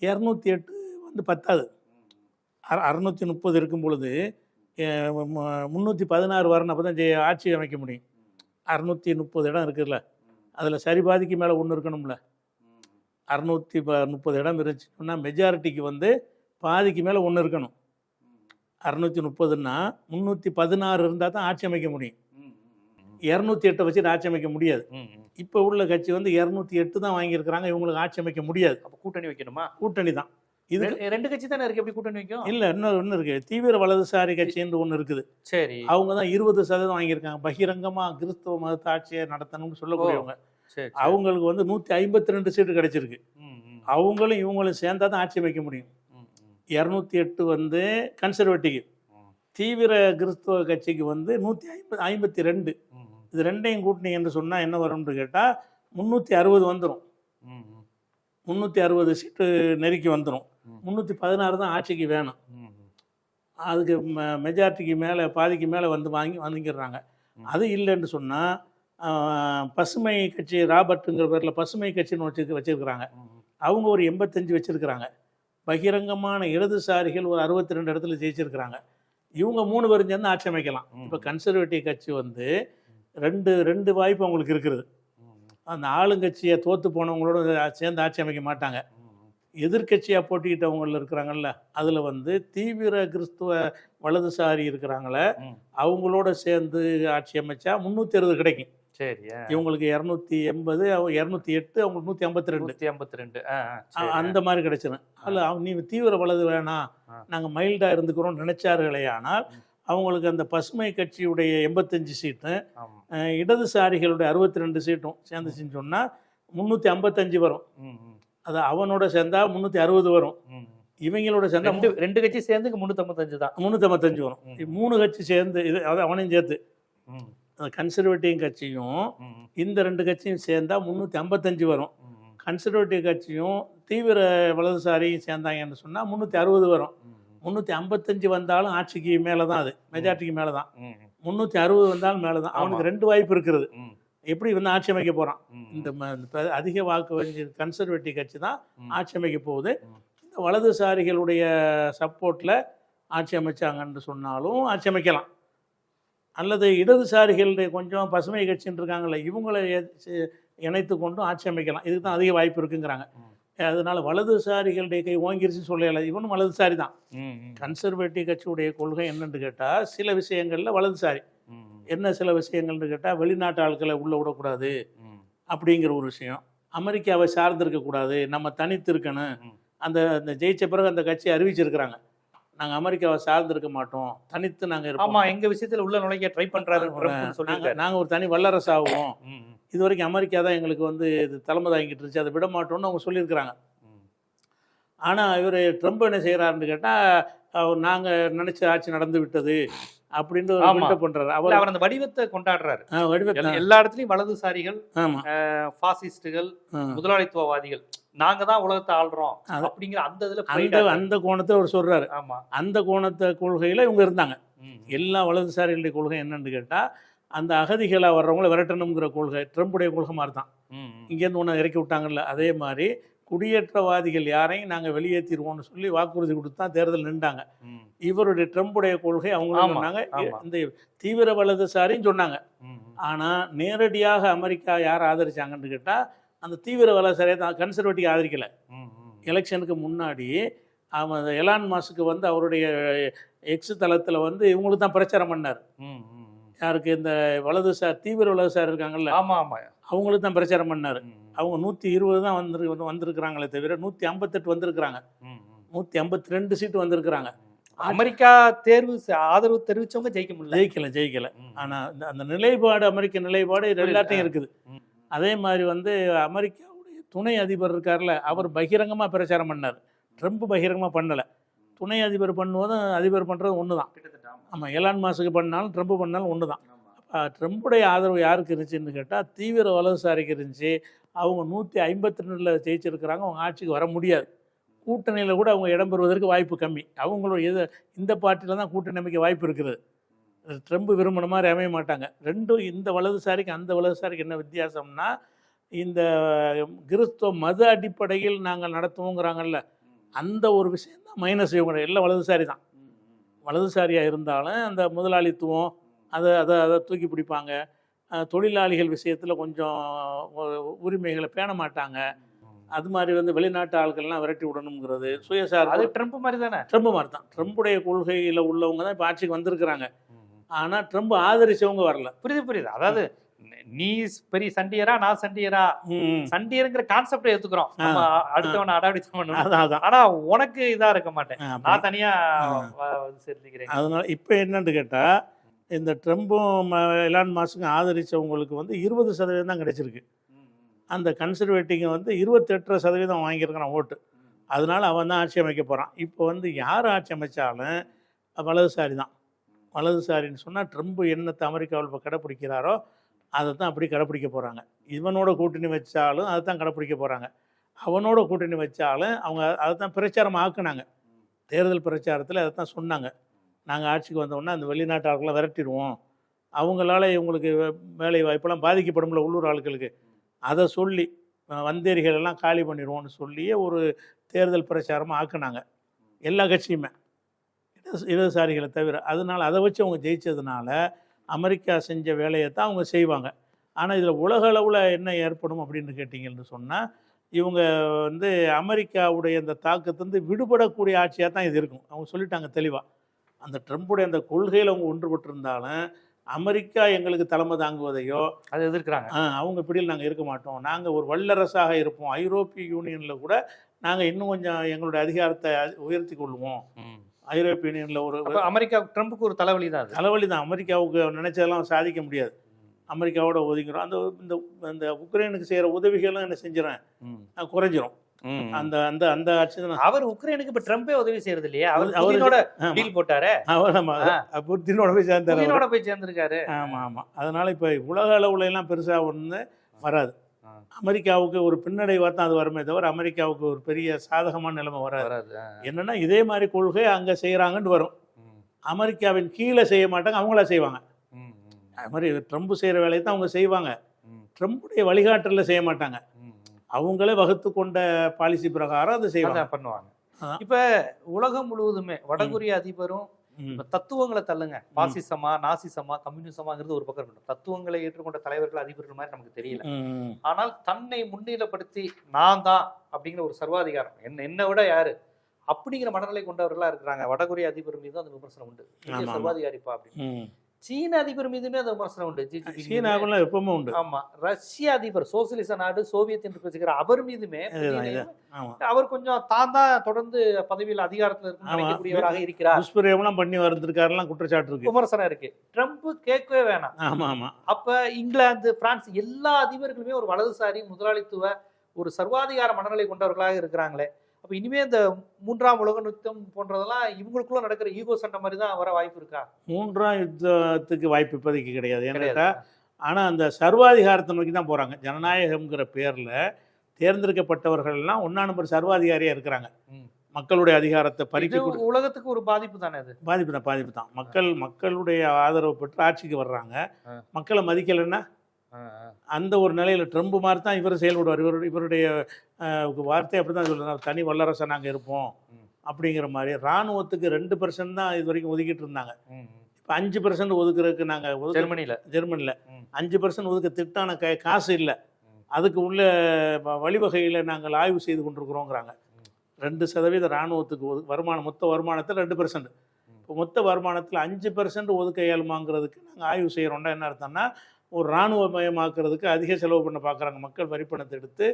இரநூத்தி எட்டு வந்து பத்தாது. அற அறுநூற்றி முப்பது இருக்கும் பொழுது முந்நூற்றி பதினாறு வரணும் அப்போ தான் ஜெய- ஆட்சி அமைக்க முடியும். அறநூற்றி முப்பது இடம் இருக்குதுல்ல. அதில் சரி பாதிக்கு மேலே ஒன்று இருக்கணும்ல. அறநூற்றி ப முப்பது இடம் இருந்துச்சுன்னா மெஜாரிட்டிக்கு வந்து பாதிக்கு மேலே ஒன்று இருக்கணும். அறநூற்றி முப்பதுன்னா முந்நூற்றி பதினாறு இருந்தால் தான் ஆட்சி அமைக்க முடியும். இரநூத்தி எட்டை வச்சு ஆட்சி அமைக்க முடியாது. இப்போ உள்ள கட்சி வந்து இரநூத்தி எட்டு தான் வாங்கியிருக்கிறாங்க. இவங்களுக்கு ஆட்சி அமைக்க முடியாது. அப்ப கூட்டணி வைக்கணுமா? கூட்டணி தான். இது ரெண்டு கட்சி தானே இருக்கு. எப்படி கூட்டணி வைக்கும்? இல்லை இன்னொரு ஒன்று இருக்குது தீவிர வலதுசாரி கட்சின்னு ஒன்று இருக்குது. சரி. அவங்க தான் இருபது சதவீதம் வாங்கியிருக்காங்க. பகிரங்கமாக கிறிஸ்தவ மதத்தை ஆட்சியை நடத்தணும்னு சொல்லக்கூடியவங்க. அவங்களுக்கு வந்து நூற்றி ஐம்பத்தி ரெண்டு சீட்டு கிடைச்சிருக்கு. அவங்களும் இவங்களும் சேர்ந்தா தான் ஆட்சி அமைக்க முடியும் இரநூத்தி எட்டு வந்து கன்சர்வேட்டிவ் தீவிர கிறிஸ்தவ கட்சிக்கு வந்து நூற்றி ஐம்பது ஐம்பத்தி ரெண்டு. இது ரெண்டையும் கூட்டினீங்கன்னு சொன்னால் என்ன வரும்னு கேட்டால் முந்நூற்றி அறுபது வந்துடும் முந்நூற்றி அறுபது சீட்டு நெருக்கி வந்துடும். முந்நூற்றி பதினாறு தான் ஆட்சிக்கு வேணும். அதுக்கு மெஜாரிட்டிக்கு மேலே பாதிக்கு மேலே வந்து வாங்கி வாங்கிடுறாங்க. அது இல்லைன்னு சொன்னால் பசுமை கட்சி ராபர்ட்டுங்கிற பேரில் பசுமை கட்சின்னு வச்சு வச்சுருக்கிறாங்க. அவங்க ஒரு எண்பத்தஞ்சு வச்சுருக்கிறாங்க பகிரங்கமான இடதுசாரிகள் ஒரு அறுபத்தி ரெண்டு இடத்துல ஜெயிச்சிருக்கிறாங்க இவங்க மூணு பேரும் சேர்ந்து ஆட்சி அமைக்கலாம். இப்போ கன்சர்வேட்டிவ் கட்சி வந்து ரெண்டு ரெண்டு வாய்ப்பு அவங்களுக்கு ம். அந்த ஆளுங்கட்சியை தோற்று போனவங்களோட சேர்ந்து ஆட்சி அமைக்க மாட்டாங்க ம், ம். எதிர்க்கட்சியாக போட்டிக்கிட்டவங்க இருக்கிறாங்கல்ல அதில் வந்து தீவிர கிறிஸ்துவ வலதுசாரி இருக்கிறாங்களே. அவங்களோட சேர்ந்து ஆட்சி அமைச்சா முந்நூற்றி அறுபது கிடைக்கும் சரி. இவங்களுக்கு இரநூத்தி எண்பது அவங்க இரநூத்தி எட்டு அவங்களுக்கு நூற்றி ஐம்பத்தி ரெண்டு நூத்தி ஐம்பத்தி ரெண்டு. அந்த மாதிரி கிடைச்சிடும் அதில் அவங்க நீ தீவிர வலது வேணாம். நாங்கள் மைல்டாக இருந்துக்கிறோம் நினைச்சார்களே ஆனால். அவங்களுக்கு அந்த பசுமை கட்சியுடைய எண்பத்தஞ்சு சீட்டு இடதுசாரிகளுடைய அறுபத்தி ரெண்டு சீட்டும் சேர்ந்துச்சுன்னு சொன்னால் முந்நூற்றி ஐம்பத்தஞ்சு வரும். அது அவனோட சேர்ந்தா முந்நூற்றி அறுபது வரும். இவங்களோட சேர்ந்தா ரெண்டு கட்சி சேர்ந்து முன்னூத்தி ஐம்பத்தஞ்சு தான். முந்நூற்றி ஐம்பத்தஞ்சு வரும். மூணு கட்சி சேர்ந்து இது அது அவனையும் சேர்த்து. கன்சர்வேட்டிவ் கட்சியும் இந்த ரெண்டு கட்சியும் சேர்ந்தா முந்நூற்றி ஐம்பத்தஞ்சு வரும். கன்சர்வேட்டிவ் கட்சியும் தீவிர வலதுசாரியும் சேர்ந்தாங்கன்னு சொன்னால் முந்நூற்றி அறுபது வரும். முந்நூற்றி ஐம்பத்தஞ்சு வந்தாலும் ஆட்சிக்கு மேலே தான் அது. மெஜாரிட்டிக்கு மேலே தான் முந்நூற்றி அறுபது வந்தாலும் மேலே தான் அவனுக்கு. ரெண்டு வாய்ப்பு இருக்கிறது எப்படி வந்து ஆட்சி அமைக்க போகிறான் இந்த அதிக வாக்கு கன்சர்வேட்டிவ் கட்சி தான். ஆட்சி அமைக்க போகுது. இந்த வலதுசாரிகளுடைய சப்போர்ட்டில் ஆட்சி அமைச்சாங்கன்னு சொன்னாலும் ஆட்சி அமைக்கலாம். அல்லது இடதுசாரிகளுடைய கொஞ்சம் பசுமை கட்சின்னு இருக்காங்கல்ல இவங்களை இணைத்து கொண்டும் ஆட்சி அமைக்கலாம். இதுக்கு தான் அதிக வாய்ப்பு இருக்குங்கிறாங்க. அதனால வலதுசாரிகளுடைய கை ஓங்கிருச்சுன்னு சொல்லல. இவனும் வலதுசாரி தான். கன்சர்வேட்டிவ் கட்சியுடைய கொள்கை என்னன்னு கேட்டால் சில விஷயங்களில் வலதுசாரி. என்ன சில விஷயங்கள்னு கேட்டால் வெளிநாட்டு ஆட்களை உள்ளே விடக்கூடாது அப்படிங்கிற ஒரு விஷயம். அமெரிக்காவை சார்ந்திருக்கக்கூடாது. நம்ம தனித்து இருக்கணும். ம். அந்த அந்த ஜெயிச்ச பிறகு அந்த கட்சி அறிவிச்சிருக்கிறாங்க. நாங்கள் அமெரிக்காவை சார்ந்திருக்க மாட்டோம். தனித்து நாங்கள் இருப்போம். எங்க விஷயத்துல உள்ள நுழைக்க ட்ரை பண்றாரு ட்ரம்ப்னு நாங்கள் ஒரு தனி வல்லரசு ஆகுவோம். இது வரைக்கும் அமெரிக்கா தான் எங்களுக்கு வந்து இது தலைமை தாங்கிட்டு இருந்துச்சு அதை விட மாட்டோம்னு அவங்க சொல்லியிருக்கிறாங்க. ஆனால் இவர் ட்ரம்ப் என்ன செய்கிறாருன்னு கேட்டால் நாங்கள் நினச்ச ஆட்சி நடந்து விட்டது அப்படின்ட்டு ஒரு. பில்டப் பண்ணுறாரு இல்ல, அவர் அவர் அந்த வடிவத்தை கொண்டாடுறாரு. வடிவத்தை எல்- எல்லா இடத்துலயும் வலதுசாரிகள் பாசிஸ்டுகள் முதலாளித்துவவாதிகள். நாங்க தான் உலகத்தை ஆள்றோம் அப்படிங்கிற அந்த இதுல அந்த. அந்த கோணத்தை அவர் சொல்கிறாரு ஆமா. அந்த கோணத்தை கொள்கையில் இவங்க இருந்தாங்க. எல்லா வலதுசாரிகளுடைய கொள்கை என்னன்னு கேட்டால் அந்த அகதிகளாக வர்றவங்கள விரட்டணுங்கிற கொள்கை ட்ரம்புடைய கொள்கை மாதிரி தான். இங்கேருந்து ஒன்று இறக்கி விட்டாங்கல்ல அதே மாதிரி குடியேற்றவாதிகள் யாரையும் நாங்கள் வெளியேற்றிடுவோம்னு சொல்லி வாக்குறுதி கொடுத்து தான் தேர்தல் நின்றாங்க இவருடைய ட்ரம்புடைய கொள்கை அவங்களும் ஆமா, சொன்னாங்க. இந்த தீவிர வலதுசாரின்னு சொன்னாங்க. ஆனால் நேரடியாக அமெரிக்கா யார் ஆதரிச்சாங்கன்னு கேட்டால் அந்த தீவிர வலதுசாரியை தான் கன்சர்வேட்டிவ் ஆதரிக்கலை. எலெக்ஷனுக்கு முன்னாடி அவன் எலான் மாஸ்க்கு வந்து அவருடைய எக்ஸ் தளத்தில் வந்து இவங்களுக்கு தான் பிரச்சாரம் பண்ணார். யாருக்கு இந்த வலதுசார் தீவிர வலதுசார் இருக்காங்கல்ல ஆமா ஆமா அவங்களுக்கு தான் பிரச்சாரம் பண்ணார். அவங்க நூற்றி இருபது தான் வந்துரு வந்து வந்திருக்கிறாங்களே தவிர நூற்றி ஐம்பத்தெட்டு வந்திருக்கிறாங்க. நூற்றி ஐம்பத்தி ரெண்டு சீட்டு வந்திருக்கிறாங்க. அமெரிக்கா தேர்வு ஆதரவு தெரிவிச்சவங்க ஜெயிக்க முடியல. ஜெயிக்கல ஜெயிக்கல. ஆனால் அந்த நிலைப்பாடு அமெரிக்க நிலைப்பாடு. எல்லாத்தையும் இருக்குது. அதே மாதிரி வந்து அமெரிக்காவுடைய துணை அதிபர் இருக்கார்ல அவர் பகிரங்கமாக பிரச்சாரம் பண்ணார். ட்ரம்ப் பகிரங்கமாக பண்ணலை. துணை அதிபர் பண்ணுவதும் அதிபர் பண்ணுறது ஒன்று தான். ஆமாம் எலான் மாசுக்கு பண்ணாலும் ட்ரம்ப் பண்ணாலும் ஒன்று தான் ட்ரம்புடைய ஆதரவு யாருக்கு இருந்துச்சுன்னு கேட்டால் தீவிர வலதுசாரிக்கு இருந்துச்சு. அவங்க நூற்றி ஐம்பத்தி ரெண்டில் ஜெயிச்சிருக்கிறாங்க அவங்க ஆட்சிக்கு வர முடியாது. கூட்டணியில் கூட அவங்க இடம் பெறுவதற்கு வாய்ப்பு கம்மி. அவங்களோட எது இந்த பார்ட்டியில் தான் கூட்டணி அமைக்க வாய்ப்பு இருக்குது. ட்ரம்ப் விரும்பின மாதிரி அமைய மாட்டாங்க. ரெண்டும் இந்த வலதுசாரிக்கு அந்த வலதுசாரிக்கு என்ன வித்தியாசம்னா இந்த கிறிஸ்துவ மத அடிப்படையில் நாங்கள் நடத்துவோங்கிறாங்கல்ல அந்த ஒரு விஷயம் தான் மைனஸ் இவங்க எல்லாம் வலதுசாரி தான். வலதுசாரியாக இருந்தாலும் அந்த முதலாளித்துவம் அதை அதை அதை தூக்கி பிடிப்பாங்க. தொழிலாளிகள் விஷயத்தில் கொஞ்சம் உரிமைகளை பேண மாட்டாங்க. அது மாதிரி வந்து வெளிநாட்டு ஆட்கள்லாம் விரட்டி விடணுங்கிறது அது சுயசார்பு ட்ரம்ப் மாதிரி தானே? ட்ரம்ப் மாதிரி தான். ட்ரம்புடைய கொள்கையில் உள்ளவங்க தான் இப்போ ஆட்சிக்கு வந்திருக்கிறாங்க. ஆனால் ட்ரம்ப் ஆதரிச்சவங்க வரல. புரியுது புரியுது. அதாவது நீ பெரிய சண்டியரா நான் சண்டியரா. சண்டியருங்கிற கான்செப்டை ஏத்துக்கிறோம் அடுத்தவன அடாவடித்தவன் பண்ணணும். ஆனா உனக்கு இதா இருக்க மாட்டேன். நான் தனியா சேர்த்துக்கிறேன். அதனால இப்போ என்னன்னு கேட்டால் இந்த ட்ரம்பும் ம- எலான் மாஸ்க்கும் ஆதரித்தவங்களுக்கு வந்து இருபது சதவீதம் தான் கிடைச்சிருக்கு. அந்த கன்சர்வேட்டிங்கை வந்து இருபத்தெட்டரை சதவீதம் வாங்கியிருக்கிறான் ஓட்டு. அதனால் அவன் தான் ஆட்சி அமைக்க போகிறான் இப்போ வந்து யார் ஆட்சி அமைச்சாலும் வலதுசாரி தான். வலதுசாரின்னு சொன்னால் ட்ரம்ப் என்னத்தை அமெரிக்காவில் இப்போ கடைப்பிடிக்கிறாரோ அதை தான் அப்படி கடைப்பிடிக்க போகிறாங்க இவனோட கூட்டணி வச்சாலும் அதை தான் கடைப்பிடிக்க போகிறாங்க அவனோட கூட்டணி வச்சாலும் அவங்க அதை தான் பிரச்சாரம் ஆக்குனாங்க. தேர்தல் பிரச்சாரத்தில் அதை தான் சொன்னாங்க. நாங்கள் ஆட்சிக்கு வந்தோம்னா அந்த வெளிநாட்டு விரட்டிடுவோம். அவங்களால இவங்களுக்கு வே- வேலை வாய்ப்பெல்லாம் பாதிக்கப்படும்ல உள்ளூர் ஆட்களுக்கு. அதை சொல்லி வந்தேரிகள் எல்லாம் காலி பண்ணிடுவோம்னு சொல்லியே ஒரு தேர்தல் பிரச்சாரமாக ஆக்குனாங்க. எல்லா கட்சியுமே. இடதுசாரிகளை தவிர. அதனால் அதை வச்சு அவங்க ஜெயித்ததுனால அமெரிக்கா செஞ்ச வேலையை தான் அவங்க செய்வாங்க. ஆனால் இதில் உலக அளவில் என்ன ஏற்படும் அப்படின்னு கேட்டிங்கன்னு சொன்னால் இவங்க வந்து அமெரிக்காவுடைய அந்த தாக்கத்திலிருந்து விடுபடக்கூடிய ஆட்சியாக தான் இது இருக்கும். அவங்க சொல்லிட்டாங்க தெளிவாக அந்த ட்ரம்ப்புடைய அந்த கொள்கையில் அவங்க ஒன்றுபட்டிருந்தாலும் அமெரிக்கா எங்களுக்கு தலைமை தாங்குவதையோ அது எதிர்க்கிறாங்க. ஆ, அவங்க பிடியில் நாங்கள் இருக்க மாட்டோம். நாங்கள் ஒரு வல்லரசாக இருப்போம். ஐரோப்பிய யூனியனில் கூட நாங்கள் இன்னும் கொஞ்சம் எங்களுடைய அதிகாரத்தை உயர்த்தி கொள்வோம். ஐரோப்பிய யூனியனில் ஒரு அமெரிக்கா ட்ரம்ப்புக்கு ஒரு தலைவலி தான் தலைவலி தான். அமெரிக்காவுக்கு நினைச்சதெல்லாம் சாதிக்க முடியாது. அமெரிக்காவோட ஒதுங்கிறோம் அந்த இந்த இந்த உக்ரைனுக்கு செய்கிற உதவிகளும் என்ன செஞ்சிடும் ம். குறைஞ்சிரும். அந்த அந்த அந்த ஆட்சி தான் அவர் உக்ரைனுக்கு இப்ப ட்ரம்பே உதவி செய்யறது இல்லையா அவர் அவரு- புதினோட ஆமா. டீல் போட்டாரு அவர் நம்ம. புத்தினோட போய் சேர்ந்தார். புதினோட போய் சேர்ந்திருக்காரு ஆமாம் ஆமாம் அதனால் இப்போ உலக அளவுல எல்லாம் பெருசாக ஒன்று வராது. அமெரிக்காவுக்கு ஒரு பின்னடைவாக தான் அது வருமே தவிர அமெரிக்காவுக்கு ஒரு பெரிய சாதகமான நிலைமை வராது. என்னன்னா இதே மாதிரி கொள்கை அங்கே செய்கிறாங்கன்னு வரும். அமெரிக்காவின் கீழே செய்ய மாட்டாங்க அவங்களா செய்வாங்க. அது மாதிரி ட்ரம்ப் செய்கிற வேலையை தான் அவங்க செய்வாங்க ம். ட்ரம்ப்புடைய வழிகாட்டலில் செய்ய மாட்டாங்க. அவங்களே வகுத்து கொண்ட பாலிசி பிரகாரம் அதை செய்வாங்க. பண்ணுவாங்க. இப்ப உலகம் முழுவதுமே வடகொரிய அதிபரும் தத்துவங்களை தள்ளுங்க. பாசிசமா நாசிசமா கம்யூனிசமாங்கிறது ஒரு பக்கம் இருக்கட்டும். தத்துவங்களை ஏற்றுக்கொண்ட தலைவர்கள் அதிபர்கள் மாதிரி நமக்கு தெரியல. ஆனால் தன்னை முன்னிலைப்படுத்தி நான் தான் அப்படிங்கிற ஒரு சர்வாதிகாரம். என்ன என்னை விட யாரு? அப்படிங்கிற மனநிலை கொண்டவர்களா இருக்கிறாங்க. வடகொரிய அதிபர் மீது அந்த விமர்சனம் உண்டு. சர்வாதிகாரிப்பா அப்படின்னு. சீன அதிபர் மீதுமே அந்த விமர்சனம் உண்டு. சீனாவுக்குள்ள எப்பவுமே உண்டு. ஆமா. ரஷ்ய அதிபர் சோசியலிச நாடு சோவியத் என்று பேசுகிற அவர் மீதுமே அவர் கொஞ்சம் தான் தான் தொடர்ந்து பதவியில் அதிகாரத்தில் இருக்கும் ஆமா. நினைக்கக்கூடியவராக இருக்கிறார். துஷ்பிரயோகம்லாம் பண்ணி வந்திருக்காருலாம் குற்றச்சாட்டு இருக்கு. விமர்சனம் இருக்கு. ட்ரம்ப் கேட்கவே வேணாம். ஆமாம் ஆமாம் அப்ப இங்கிலாந்து பிரான்ஸ் எல்லா அதிபர்களுமே ஒரு வலதுசாரி முதலாளித்துவ ஒரு சர்வாதிகார மனநிலை கொண்டவர்களாக இருக்கிறாங்களே. அப்ப இனிமே இந்த மூன்றாம் உலக யுத்தம் போன்றதெல்லாம் இவங்களுக்குள்ள நடக்கிற ஈகோ சண்டை மாதிரி தான் வர வாய்ப்பு இருக்கா? மூன்றாம் யுத்தத்துக்கு வாய்ப்பு இப்போதைக்கு கிடையாது. ஏன்னா ஆனால் அந்த சர்வாதிகாரத்தை நோக்கி தான் போகிறாங்க ஜனநாயகம்ங்கிற பேரில் தேர்ந்தெடுக்கப்பட்டவர்கள்லாம் ஒன்றா நம்பர் சர்வாதிகாரியாக இருக்கிறாங்க. மக்களுடைய அதிகாரத்தை பறிக்க உலகத்துக்கு ஒரு பாதிப்பு தானே அது? பாதிப்பு தான் பாதிப்பு தான். மக்கள் மக்களுடைய ஆதரவு பெற்று ஆட்சிக்கு வர்றாங்க. மக்களை மதிக்கலைன்னா அந்த ஒரு நிலையில் ட்ரம்ப் மாதிரி தான் இவர் செயல்படுவார் இவர் இவருடைய வார்த்தை அப்படி தான் சொல்லுறாரு தனி வல்லரசை நாங்கள் இருப்போம். அப்படிங்கிற மாதிரி இராணுவத்துக்கு ரெண்டு பர்சன்ட் தான் இது வரைக்கும் ஒதுக்கிட்டு இருந்தாங்க. இப்போ அஞ்சு பர்சன்ட் ஒதுக்குறதுக்கு நாங்கள் ஜெர்மனியில் ம். அஞ்சு பர்சன்ட் ஒதுக்க திட்டான க காசு இல்லை. அதுக்கு உள்ள வழிவகையில் நாங்கள் ஆய்வு செய்து கொண்டிருக்கிறோங்கிறாங்க. ரெண்டு சதவீத இராணுவத்துக்கு ஒது வருமானம் மொத்த வருமானத்தில் ரெண்டு பர்சன்ட். இப்போ மொத்த வருமானத்தில் அஞ்சு பர்சன்ட் ஒதுக்க இயலுமாங்கிறதுக்கு நாங்கள் ஆய்வு செய்கிறோம்னா என்ன அர்த்தம்னா ஒரு இராணுவமயமாக்குறதுக்கு அதிக செலவு பண்ண பார்க்குறாங்க. மக்கள் வரி பணத்தை எடுத்து.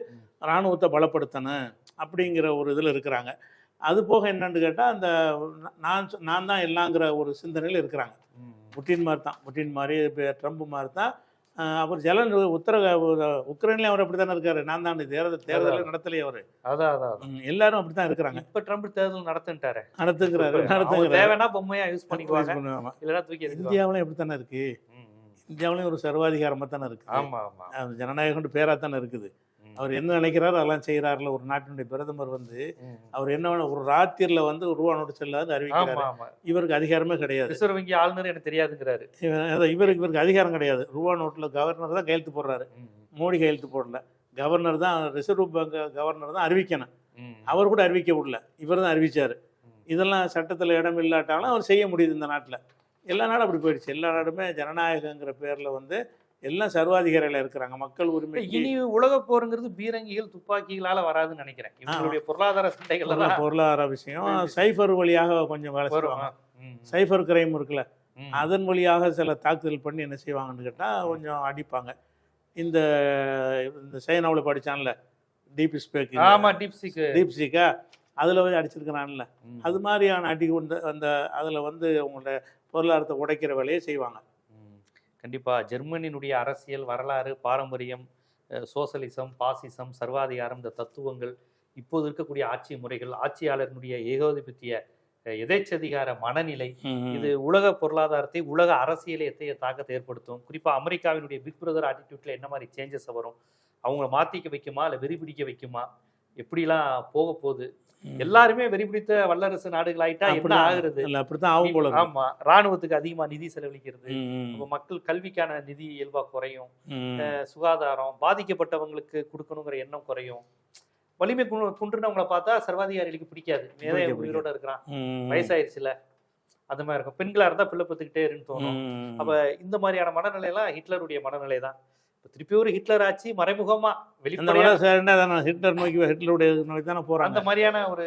இராணுவத்தை பலப்படுத்தணும் அப்படிங்கிற ஒரு இதில் இருக்கிறாங்க. அது போக என்னன்னு கேட்டால் அந்த நான் நான் தான் எல்லாங்கிற ஒரு சிந்தனையில் இருக்கிறாங்க. புட்டின் மாதிரி தான். புட்டின் மாதிரி இப்போ ட்ரம்ப் மாதிரி தான். அவர் ஜலன் உத்தர உக்ரைன்லேயும் அவர் அப்படி தானே இருக்காரு. நான் தான் தேர்தல் தேர்தல் நடத்தலையே அவர். அதான் அதான் எல்லாரும் அப்படி தான் இருக்கிறாங்க. இப்ப ட்ரம்ப் தேர்தல் நடத்துட்டாரு நடத்துக்கிறாரு அவங்க நடத்துக்கிறாரு தேவைன்னா பொம்மையா யூஸ் பண்ணிக்குவாங்க. இல்லைன்னா தூக்கி. இந்தியாவிலும் எப்படி தானே இருக்கு. இந்தியாவிலையும் ஒரு சர்வாதிகாரமாக தானே இருக்குது. ஆமா ஆமா. அது ஜனநாயகம் பேராக தானே இருக்குது. அவர் என்ன நினைக்கிறாரோ அதெல்லாம் செய்கிறாருல ஒரு நாட்டினுடைய பிரதமர் வந்து. அவர் என்ன ஒரு ராத்திரில வந்து ரூபா நோட்டு செல்லாது அறிவிக்கிறாரு. இவருக்கு அதிகாரமே கிடையாது. ரிசர்வ் வங்கி ஆளுநர் எனக்கு தெரியாதுங்கிறாரு. இவருக்கு இவருக்கு அதிகாரம் கிடையாது. ரூபா நோட்டில் கவர்னர் தான் கையெழுத்து போடுறாரு. மோடி கையெழுத்து போடல. கவர்னர் தான் ரிசர்வ் பேங்க் கவர்னர் தான் அறிவிக்கணும். அவர் கூட அறிவிக்க விடல. இவர் தான் அறிவிச்சார். இதெல்லாம் சட்டத்தில் இடம் இல்லாட்டாலும் அவர் செய்ய முடியுது இந்த நாட்டில். எல்லா நாடும் அப்படி போயிடுச்சு. எல்லா நாடுமே ஜனநாயகங்கிற பேரில் வந்து எல்லாம் சர்வாதிகாரியில் இருக்கிறாங்க. மக்கள் உரிமை இனி உலக போருங்கிறது பீரங்கிகள் துப்பாக்கிகளால வராதுன்னு நினைக்கிறேன். இவங்களுடைய பொருளாதார சண்டைகள் பொருளாதார விஷயம். சைஃபர் வழியாக கொஞ்சம் வேலை செய்வாங்க. சைஃபர் கிரைம் இருக்குல்ல. அதன் வழியாக சில தாக்குதல் பண்ணி என்ன செய்வாங்கன்னு கேட்டால் கொஞ்சம் அடிப்பாங்க. இந்த இந்த சைனாவில் படித்தான்ல டீப் ஸ்பேக் ஆமா டீப்சிக் டீப் சீக்கா அதில் வந்து அடிச்சிருக்கிறான்ல. அது மாதிரியான அடி கொண்டு அந்த அதில் வந்து உங்களோட பொருளாதாரத்தை உடைக்கிற வேலையை செய்வாங்க. கண்டிப்பா. ஜெர்மனியினுடைய அரசியல் வரலாறு பாரம்பரியம் சோசலிசம் பாசிசம் சர்வாதிகாரம் இந்த தத்துவங்கள் இப்போது இருக்கக்கூடிய ஆட்சி முறைகள் ஆட்சியாளர்களுடைய ஏகோதிபத்திய எதேச்சதிகார மனநிலை இது உலக பொருளாதாரத்தை உலக அரசியலை எத்தைய தாக்கத்தை ஏற்படுத்தும்? குறிப்பா அமெரிக்காவினுடைய பிக் பிரதர் ஆட்டிடியூட்ல என்ன மாதிரி சேஞ்சஸ் வரும்? அவங்கள மாத்திக்க வைக்குமா? இல்ல வெறி பிடிக்க வைக்குமா? எப்படிலாம் போக போகுது. எல்லாருமே வெறி பிடித்த வல்லரசு நாடுகள் ஆயிட்டா என்ன. ஆகுறது? இல்லை அப்படித்தான் ஆகும் போல. ஆமா ராணுவத்துக்கு அதிகமா நிதி செலவழிக்கிறது. மக்கள் கல்விக்கான நிதி இயல்பா குறையும். சுகாதாரம் பாதிக்கப்பட்டவங்களுக்கு கொடுக்கணுங்கிற எண்ணம் குறையும். வலிமை குன்றுனவங்கள பார்த்தா சர்வாதிகாரிகளுக்கு பிடிக்காது. பிடிக்க. உயிரோட இருக்கிறான். வயசாயிருச்சுல. அந்த மாதிரி இருக்கும். பெண்களா இருந்தா பிள்ளை பத்துக்கிட்டே இருன்னு தோணும். அப்ப இந்த மாதிரியான மனநிலை எல்லாம் ஹிட்லருடைய மனநிலை தான் இப்ப திருப்பி ஒரு ஹிட்லர் ஆட்சி மறைமுகமா அந்த வெளிப்படையா வளர்ச்சி என்ன தானே? ஹிட்லர் நோக்கி ஹிட்லருடைய நோக்கி தானே போகிறாங்க அந்த மாதிரியான ஒரு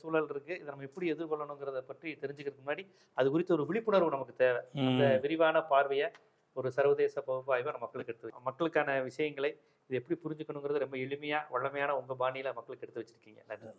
சூழல் இருக்கு. இதை நம்ம எப்படி எதிர்கொள்ளணுங்கிறத பற்றி தெரிஞ்சுக்கிறதுக்கு முன்னாடி அது குறித்து ஒரு விழிப்புணர்வு நமக்கு தேவை. இந்த விரிவான பார்வையை ஒரு சர்வதேச பகுப்பாய்வை நம்ம மக்களுக்கு எடுத்து மக்களுக்கான விஷயங்களை இது எப்படி புரிஞ்சுக்கணுங்கிறது ரொம்ப எளிமையா வல்லமையான உங்க பாணியில மக்களுக்கு எடுத்து வச்சிருக்கீங்க. நன்றி.